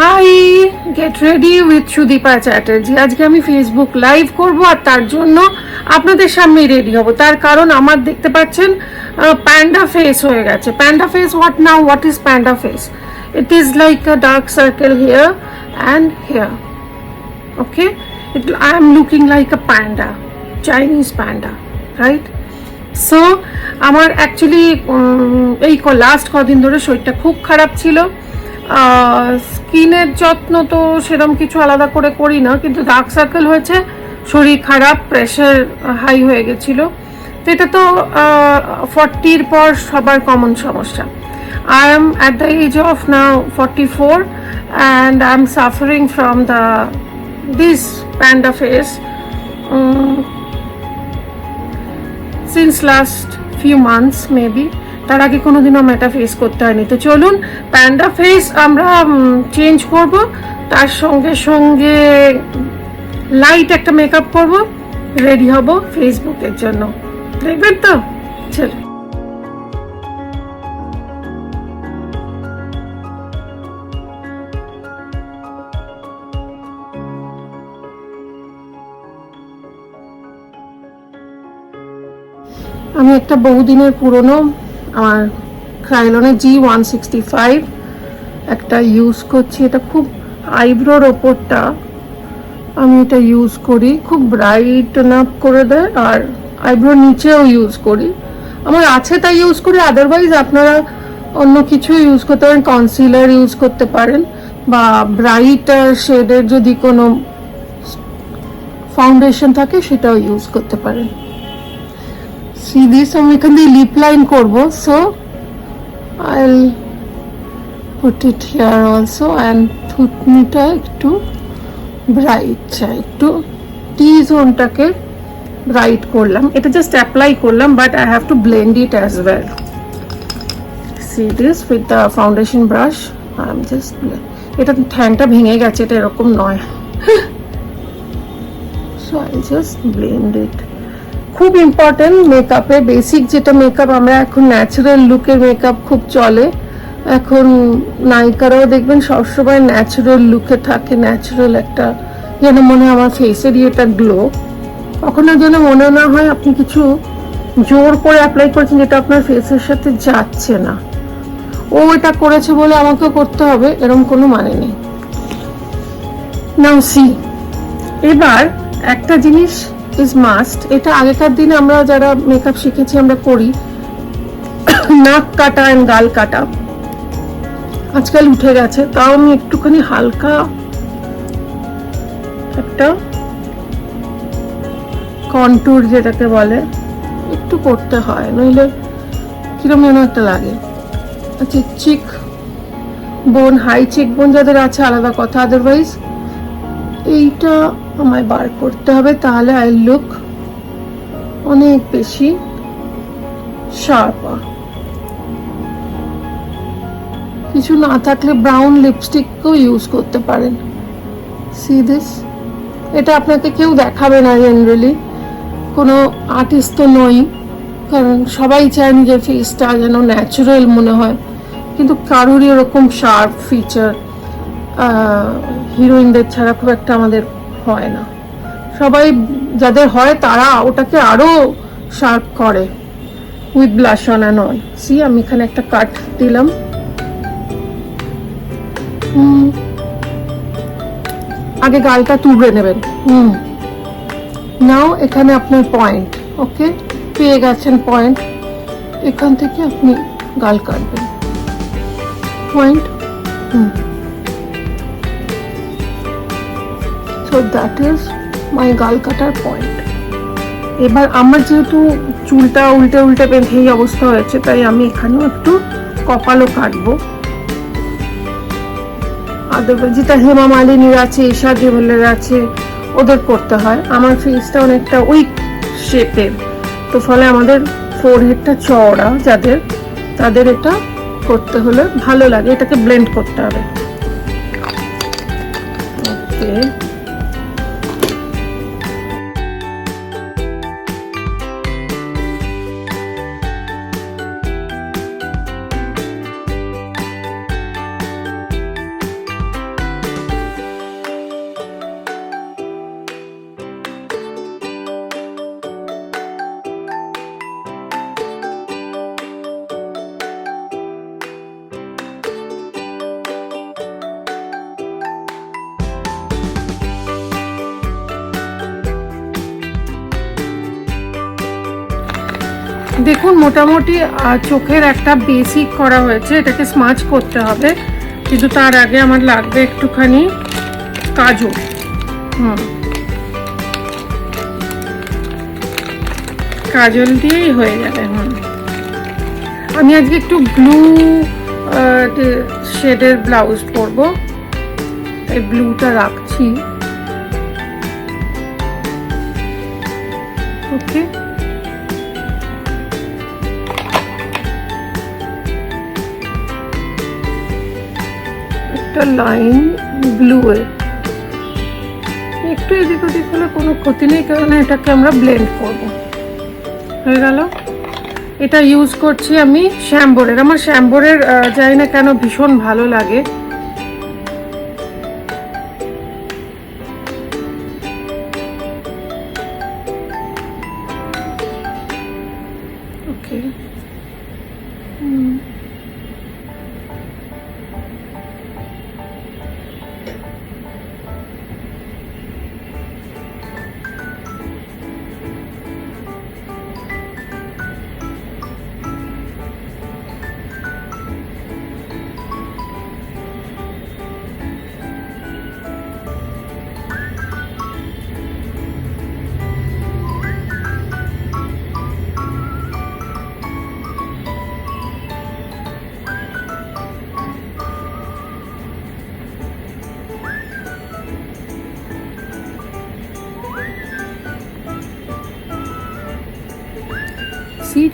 Hi get ready with Sudipa Chatterjee আজকে আমি Facebook live করব আর তার জন্য আপনাদের সামনে রেডি হব। তার কারণ আমার দেখতে পাচ্ছেন প্যান্ডা ফেস হয়ে গেছে। Panda face what now what is panda face it is like a dark circle here and here okay? It, i am looking like a panda chinese panda right? So আমার actually এই last কদিন ধরে শরীরটা খুব খারাপ ছিল। স্কিনের যত্ন তো সেরম কিছু আলাদা করে করি না, কিন্তু ডার্ক সার্কেল হয়েছে, শরীর খারাপ প্রেশার হাই হয়ে গেছিল। তো এটা তো ফর্টির পর সবার কমন সমস্যা। I am at the age of না forty four and I am suffering from the this panda face since last few months maybe তার আগে কোনোদিনও আমি এটা ফেস করতে হয়নি। তো চলুন প্যান্ডা ফেস আমরা চেঞ্জ করব। তার সঙ্গে সঙ্গে লাইট একটা মেকআপ করব। রেডি হব ফেসবুকের জন্য। দেখবেন তো? চলুন আমি একটা বহুদিনের পুরনো আমার ক্রাইলনের জি ওয়ান সিক্সটি ফাইভ একটা ইউজ করছি। এটা খুব আইব্রোর ওপরটা আমি এটা ইউজ করি। খুব ব্রাইট আপ করে দেয় আর আইব্রোর নিচেও ইউজ করি। আমার আছে তাই ইউজ করি আদারওয়াইজ আপনারা অন্য কিছু ইউজ করতে পারেন কনসিলার ইউজ করতে পারেন বা ব্রাইট শেডের যদি কোনো ফাউন্ডেশন থাকে, সেটাও ইউজ করতে পারেন। সি দিস আমি এখান দিয়ে লিপ লাইন করব so I put it here also and থুতনিটা একটু ব্রাইট চাই একটু টি জোনটাকে ব্রাইট করলাম। এটা জাস্ট অ্যাপ্লাই করলাম but I have to blend it as well see this with the foundation brush I am just এটা ঠ্যাংটা ভেঙে গেছে, এটা এরকম নয়। So I just blend it খুব ইম্পর্টেন্ট মেকআপে বেসিক যেটা মেকআপ আমরা এখন ন্যাচারাল লুকের মেকআপ খুব চলে। এখন নায়িকারাও দেখবেন সবসময় ন্যাচারাল লুকে থাকে ন্যাচারাল একটা যেন মনে হয় আমার ফেসেরই এটা গ্লো কখনো যেন মনে না হয় আপনি কিছু জোর করে অ্যাপ্লাই করেছেন যেটা আপনার ফেসের সাথে যাচ্ছে না। ও এটা করেছে বলে আমাকেও করতে হবে এরকম কোনো মানে নেই। নাও সি এবার একটা জিনিস ইজ মাস্ট এটা আগেকার দিনে আমরা যারা মেকআপ শিখেছি, আমরা করি। নাক কাটা অ্যান্ড গাল কাটা। আজকাল উঠে গেছে, তাও আমি একটুখানি হালকা একটা কন্টুর যেটাকে বলে, একটু করতে হয়, নইলে কিরম যেন একটা লাগে। আচ্ছা চিক বোন হাই চিক বোন যাদের আছে, আলাদা কথা। আদারওয়াইজ এইটা আমায় বার করতে হবে, তাহলে আই লুক অনেক বেশি শার্প কিছু না থাকলে ব্রাউন লিপস্টিকও ইউজ করতে পারেন। সি দিস এটা আপনাকে কেউ দেখাবে না জেনারেলি কোনো আর্টিস্ট তো নই, কারণ সবাই চায় নিজের ফেসটা যেন ন্যাচারাল মনে হয়। কিন্তু কারোরই ওরকম শার্প ফিচার হিরোইনদের ছাড়া খুব একটা আমাদের হয় না। সবাই যাদের হয় তারা ওটাকে আরও শার্প করে। With blush on and all see আমি এখানে একটা কাট দিলাম। আগে গালটা তুলে নেবেন। হুম। নাও এখানে আপনার পয়েন্ট ওকে পেয়ে গেছেন পয়েন্ট এখান থেকে আপনি গাল কাটবেন। Point hmm. So that is my গাল কাটার পয়েন্ট এবার আমার যেহেতু চুলটা উল্টে উল্টে বেঁধেই অবস্থা হয়েছে, তাই আমি এখানেও একটু কপালও কাটবো। যেটা হেমা মালিনীর আছে, ঈশা দেওয়ালের আছে, ওদের করতে হয়। আমার ফেসটা অনেকটা উইক শেপের তো ফলে আমাদের ফোরহেডটা চওড়া, যাদের, তাদের এটা করতে হলে ভালো লাগে, এটাকে ব্লেন্ড করতে হবে। ওকে দেখুন, মোটামুটি চোখের একটা বেসিক করা হয়েছে। এটাকে স্মাচ করতে হবে। কিন্তু তার আগে আমার লাগবে একটুখানি কাজল হুম। কাজল দিয়েই হয়ে যাবে, হুম। আমি আজকে একটু ব্লু শেডের ব্লাউজ পরবো। এই ব্লুটা রাখছি। একটা লাইন ব্লুয়ে একটু এদিক ওদিক হলে কোনো ক্ষতি নেই কারণ এটাকে আমরা ব্লেন্ড করব। হয়ে গেল। এটা ইউজ করছি আমি শ্যাম্বোরের। আমার শ্যাম্বরের যাই না কেন ভীষণ ভালো লাগে।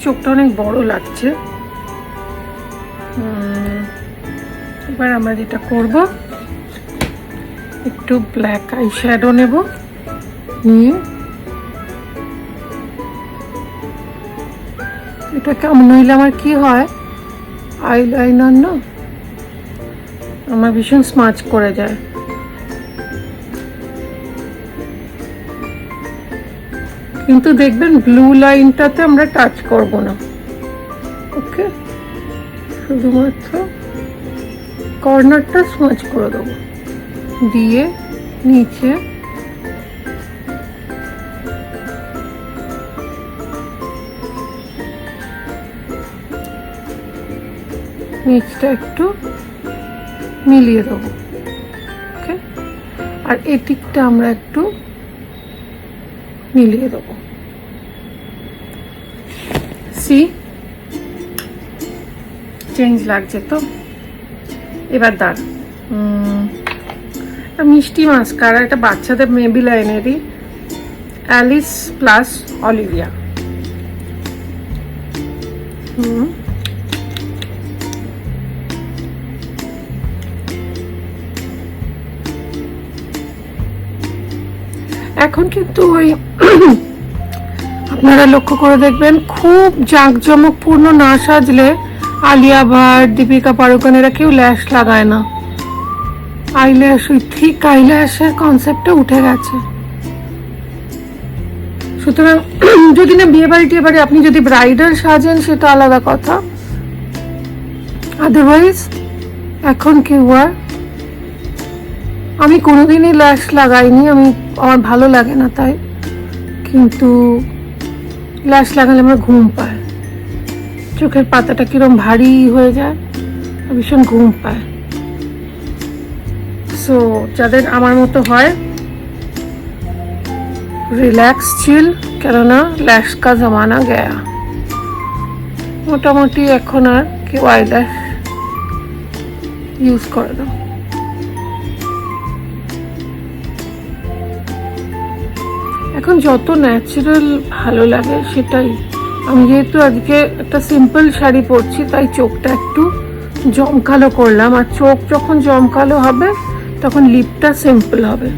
চোখটা অনেক বড় লাগছে। এবার আমরা যেটা করব, একটু ব্ল্যাক আই শ্যাডো নেব। নিয়ে এটা কেমন হইলে আমার কি হয়? আই লাইনার না? আমার ভীষণ স্মাচ করে যায়। কিন্তু দেখবেন ব্লু লাইনটাতে আমরা টাচ করব না। ওকে শুধুমাত্র কর্নারটা স্মাচ করে দেবো। দিয়ে নিচে নিচটা একটু মিলিয়ে দেবো। ওকে আর এটিকটা আমরা একটু মিলিয়ে দেব। সি? চেঞ্জ লাগছে তো? এবার দাঁড়। মিষ্টি মাস্কারা, একটা বাচ্চাদের maybe লাইনেরই। Alice plus Olivia hmm. এখন কিন্তু ওই আপনারা লক্ষ্য করে দেখবেন, খুব জাঁকজমকপূর্ণ না সাজলে আলিয়া ভাট, দীপিকা পাড়ুকোন, এরা কেউ ল্যাশ লাগায় না। আইল্যাশ, ওই ঠিক আইল্যাশের কনসেপ্টটা উঠে গেছে। সুতরাং যদি না বিয়ে বাড়ি টিয়ে বাড়ি আপনি যদি ব্রাইডাল সাজেন, সেটা আলাদা কথা। আদারওয়াইজ এখন কেউ আর আমি কোনোদিনই ল্যাশ লাগাইনি, আমি আমার ভালো লাগে না তাই। কিন্তু ল্যাশ লাগালে আমার ঘুম পায়। চোখের পাতাটা কিরম ভারী হয়ে যায় ভীষণ ঘুম পায়। সো যাদের আমার মতো হয় রিল্যাক্স চিল কেননা ল্যাশ কা জমানা গেয়া মোটামুটি এখন আর কেউ আইল্যাশ ইউজ করে দাও এখন যত ন্যাচারাল ভালো লাগে সেটাই। আমি যেহেতু আজকে একটা সিম্পল শাড়ি পরছি, তাই চোখটা একটু জমকালো করলাম। আর চোখ যখন জমকালো হবে, তখন লিপটা সিম্পল হবে।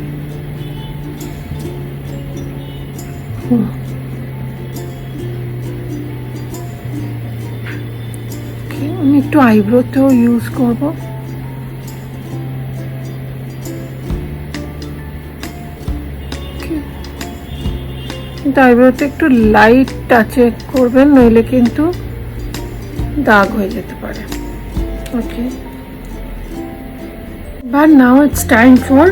আমি একটু আইব্রোতেও ইউজ করব। কিন্তু আইব্রোতে একটু লাইট টাচে করবেন, নইলে কিন্তু দাগ হয়ে যেতে পারে। Okay but now it's time for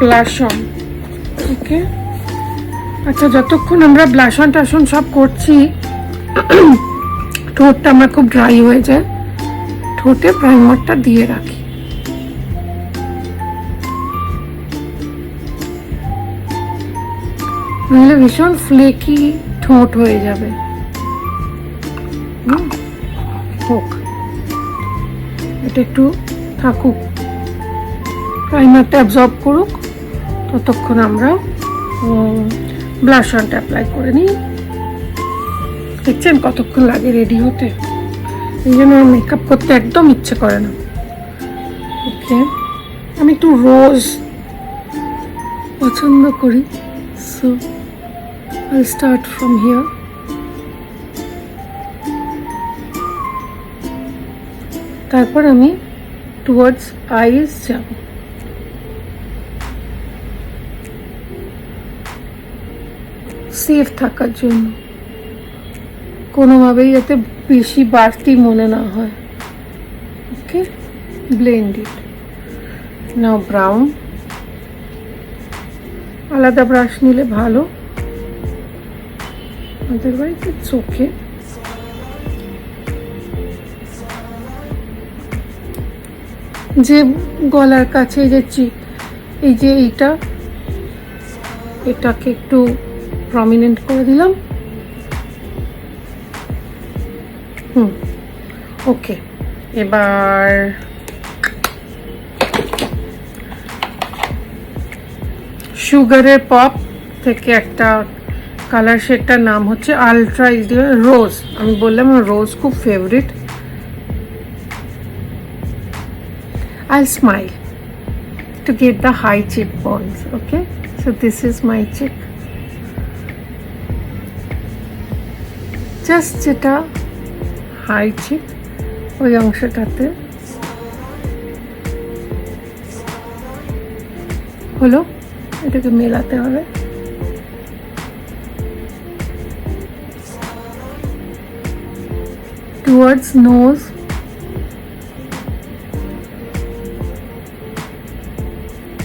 blush on okay আচ্ছা যতক্ষণ আমরা ব্লাশ অন টাশন সব করছি, ঠোঁটটা আমার খুব ড্রাই হয়ে যায়। ঠোঁটে প্রাইমারটা দিয়ে রাখি। নাহলে ভীষণ ফ্লেকি ঠোঁট হয়ে যাবে। হোক, এটা একটু থাকুক। প্রাইমারটা অ্যাবজর্ব করুক, ততক্ষণ আমরা ব্লাশনটা অ্যাপ্লাই করে নিই। দেখছেন কতক্ষণ লাগে রেডি হতে? এই জন্য মেকআপ করতে একদম ইচ্ছে করে না। ওকে, আমি একটু রোজ পছন্দ করি। So I start from here তারপর আমি টুয়ার্ডস আইস যাব। সেফ থাকার জন্য। কোনোভাবেই যাতে বেশি বাড়তি মনে না হয়। Okay blend it now brown আলাদা ব্রাশ নিলে ভালো। আদারওয়াইজ ইটস ওকে যে গলার কাছে যে চিক এই যে এইটা, এটাকে একটু প্রমিনেন্ট করে দিলাম। হুম ওকে এবার সুগারের পপ থেকে একটা কালার শেডটার নাম হচ্ছে আলট্রা ইজ রোজ। আমি বললাম রোজ খুব favourite I I'll smile to get the high cheekbones. Okay, so this is my cheek. Just যেটা হাই চিক ওই অংশটাতে। হলো? এটাকে মেলাতে হবে। Towards nose.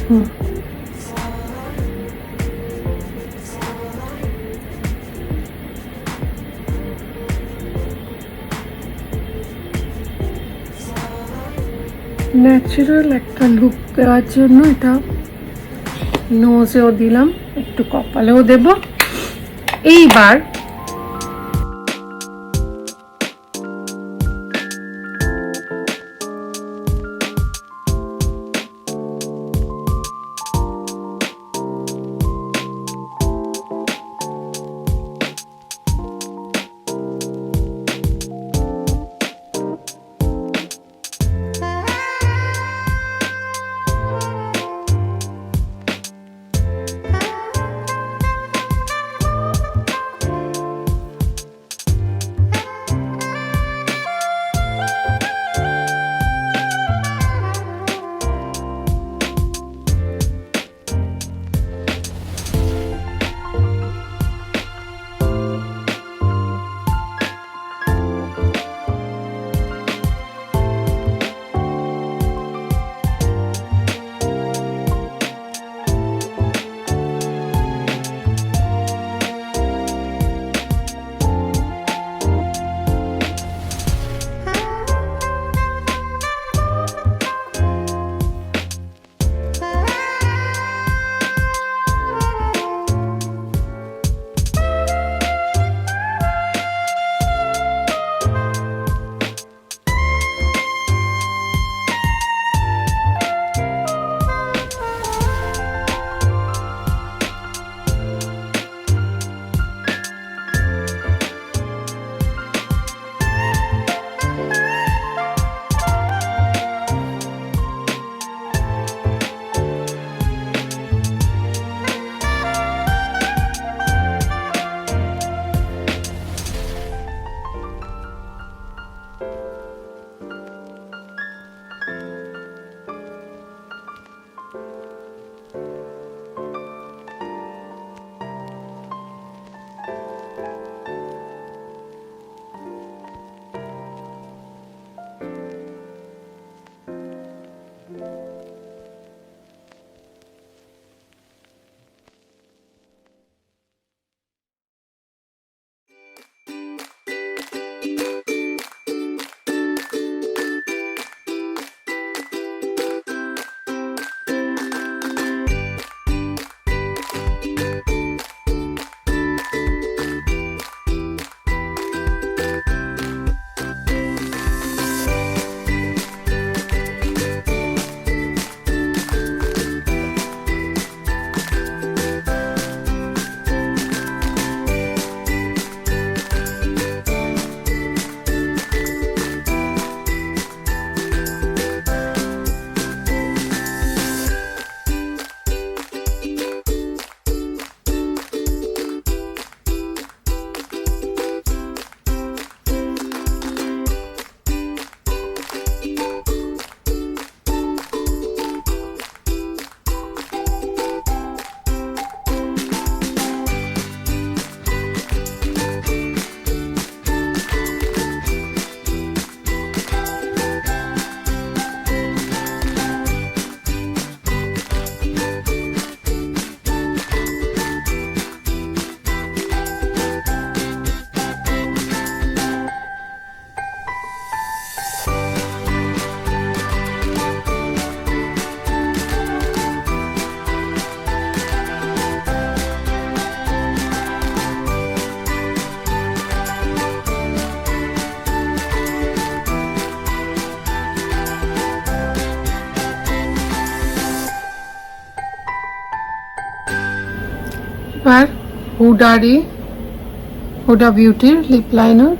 হুম ন্যাচারাল একটা লুক দেওয়ার জন্য এটা নোজেও দিলাম, একটু কপালেও দেব। এইবার হুডারি হুডা বিউটির লিপ লাইনার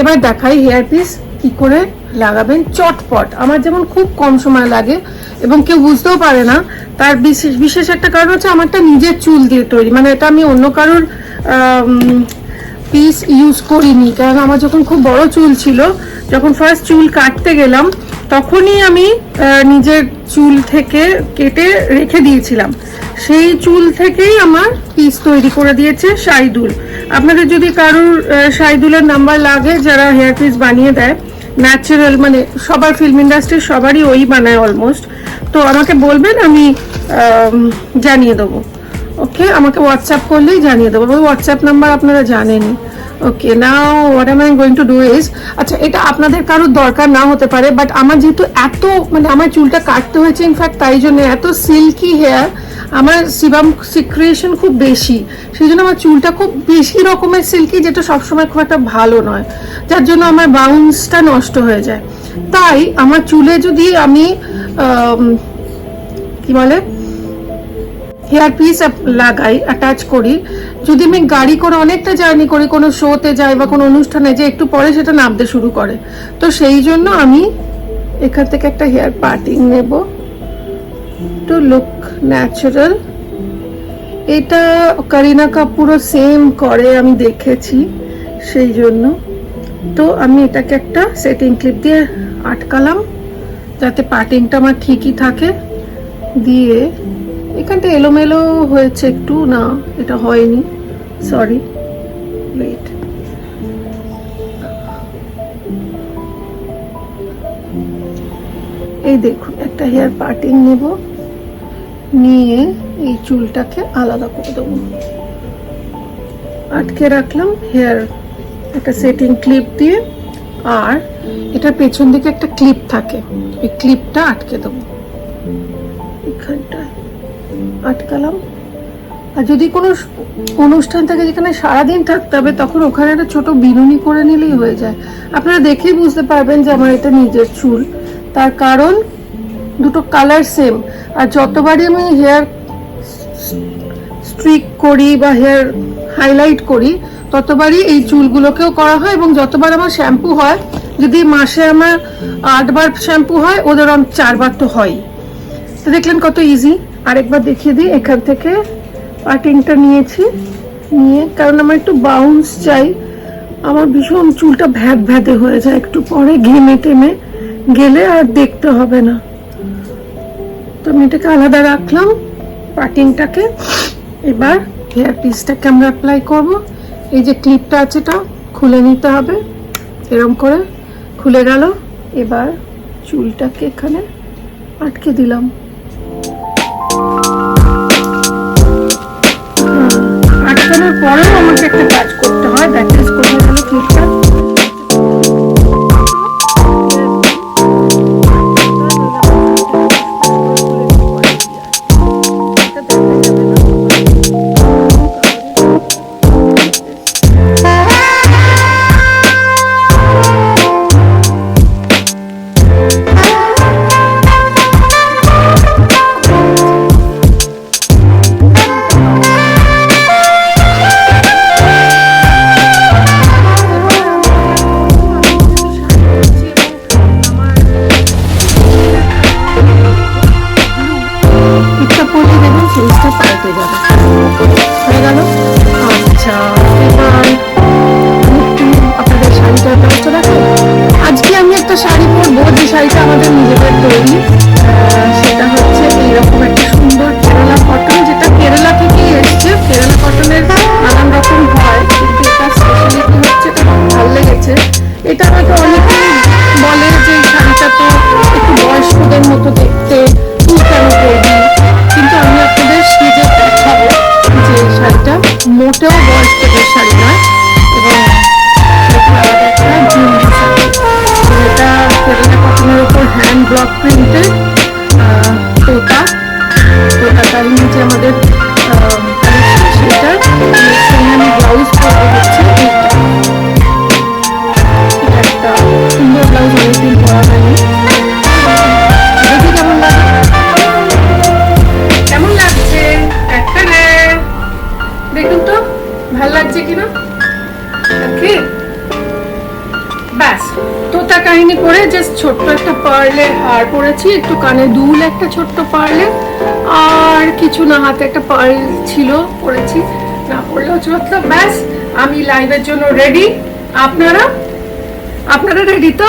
এবার দেখাই হেয়ার পিস কি করে লাগাবেন চটপট। আমার যেমন খুব কম সময় লাগে এবং কেউ বুঝতেও পারে না, তার বিশেষ বিশেষ একটা কারণ হচ্ছে আমারটা নিজের চুল দিয়ে তৈরি। মানে এটা আমি অন্য কারোর পিস ইউজ করিনি। কারণ আমার যখন খুব বড় চুল ছিল, যখন ফার্স্ট চুল কাটতে গেলাম, তখনই আমি নিজের চুল থেকে কেটে রেখে দিয়েছিলাম। সেই চুল থেকেই আমার পিস তৈরি করে দিয়েছে শাইদুল আপনাদের যদি কারোর আহ, শাইদুলের নাম্বার লাগে যারা হেয়ার পিস বানিয়ে দেয় ন্যাচারাল মানে সবার ফিল্ম ইন্ডাস্ট্রির সবারই ওই বানায় অলমোস্ট তো আমাকে বলবেন আমি জানিয়ে দেবো। ওকে? আমাকে হোয়াটসঅ্যাপ করলেই জানিয়ে দেবো। হোয়াটসঅ্যাপ নাম্বার আপনারা জানেনই। Okay now what am I going to do is আচ্ছা এটা আপনাদের কারোর দরকার না হতে পারে বাট আমার যেহেতু এত মানে আমার চুলটা কাটতে হয়েছে ইনফ্যাক্ট তাই জন্য এত সিল্কি হেয়ার আমার সিবাম সিক্রিয়েশন খুব বেশি। সেই জন্য আমার চুলটা খুব বেশি রকমের সিল্কি যেটা সবসময় খুব একটা ভালো নয়। যার জন্য আমার বাউন্সটা নষ্ট হয়ে যায়। তাই আমার চুলে যদি আমি কি বলে হেয়ার পিস লাগাই অ্যাটাচ করি, যদি আমি গাড়ি করে অনেকটা জার্নি করি, কোনো শোতে যাই বা কোনো অনুষ্ঠানে যে একটু পরে সেটা নামতে শুরু করে। তো সেই জন্য আমি এখান থেকে একটা হেয়ার পার্টিং নেব। টু লুক ন্যাচারাল এটা করিনা কাপুরও সেম করে, আমি দেখেছি সেই জন্য। তো আমি এটাকে একটা সেটিং ক্লিপ দিয়ে আটকালাম, যাতে পার্টিংটা আমার ঠিকই থাকে। দিয়ে এখানটা এলোমেলো হয়েছে একটু, না, এটা হয়নি সরি এই দেখুন, একটা হেয়ার পার্টিং নেব। নিয়ে এই চুলটাকে আলাদা করে দেবো। আটকে রাখলাম হেয়ার একটা সেটিং ক্লিপ দিয়ে। আর এটার পেছন দিকে একটা ক্লিপ থাকে, এই ক্লিপটা আটকে দেবো। এখানটায় আটকালাম। আর যদি কোনো অনুষ্ঠান থাকে যেখানে সারাদিন থাকতে হবে, তখন ওখানে একটা ছোট বিনুনি করে নিলেই হয়ে যায়। আপনারা দেখেই বুঝতে পারবেন যে আমার এটা নিজের চুল। তার কারণ দুটো কালার সেম আর যতবারই আমি হেয়ার স্ট্রিক করি বা হেয়ার হাইলাইট করি, ততবারই এই চুলগুলোকেও করা হয় এবং যতবার আমার শ্যাম্পু হয়, যদি মাসে আমার আটবার শ্যাম্পু হয়, ওদের অন চারবার তো হয়। তো দেখলেন কত ইজি আরেকবার দেখিয়ে দিই, এখান থেকে পার্টিংটা নিয়েছি। নিয়ে, কারণ আমার একটু বাউন্স চাই। আমার ভীষণ চুলটা ভ্যাদ ভ্যাদে হয়ে যায় একটু পরে, ঘেমে টেমে। গেলে আর দেখতে হবে না। তো আমি এটাকে আলাদা রাখলাম পার্টিংটাকে এবার হেয়ার পিসটাকে আমরা অ্যাপ্লাই করব। এই যে ক্লিপটা আছে এটা খুলে নিতে হবে। এরম করে খুলে গেল। এবার চুলটাকে এখানে আটকে দিলাম। আটকানোর পরেও আমাকে একটা কাজ করতে হয়। দ্যাট ইজ কোথায় গেল ক্লিপটা পরেছি একটু কানে দুল একটা ছোট্ট পার্লে, আর কিছু না, হাতে একটা পার্ল ছিল পরেছি না পড়লেও চলত, ব্যাস, আমি লাইভের জন্য রেডি আপনারা? আপনারা রেডি তো?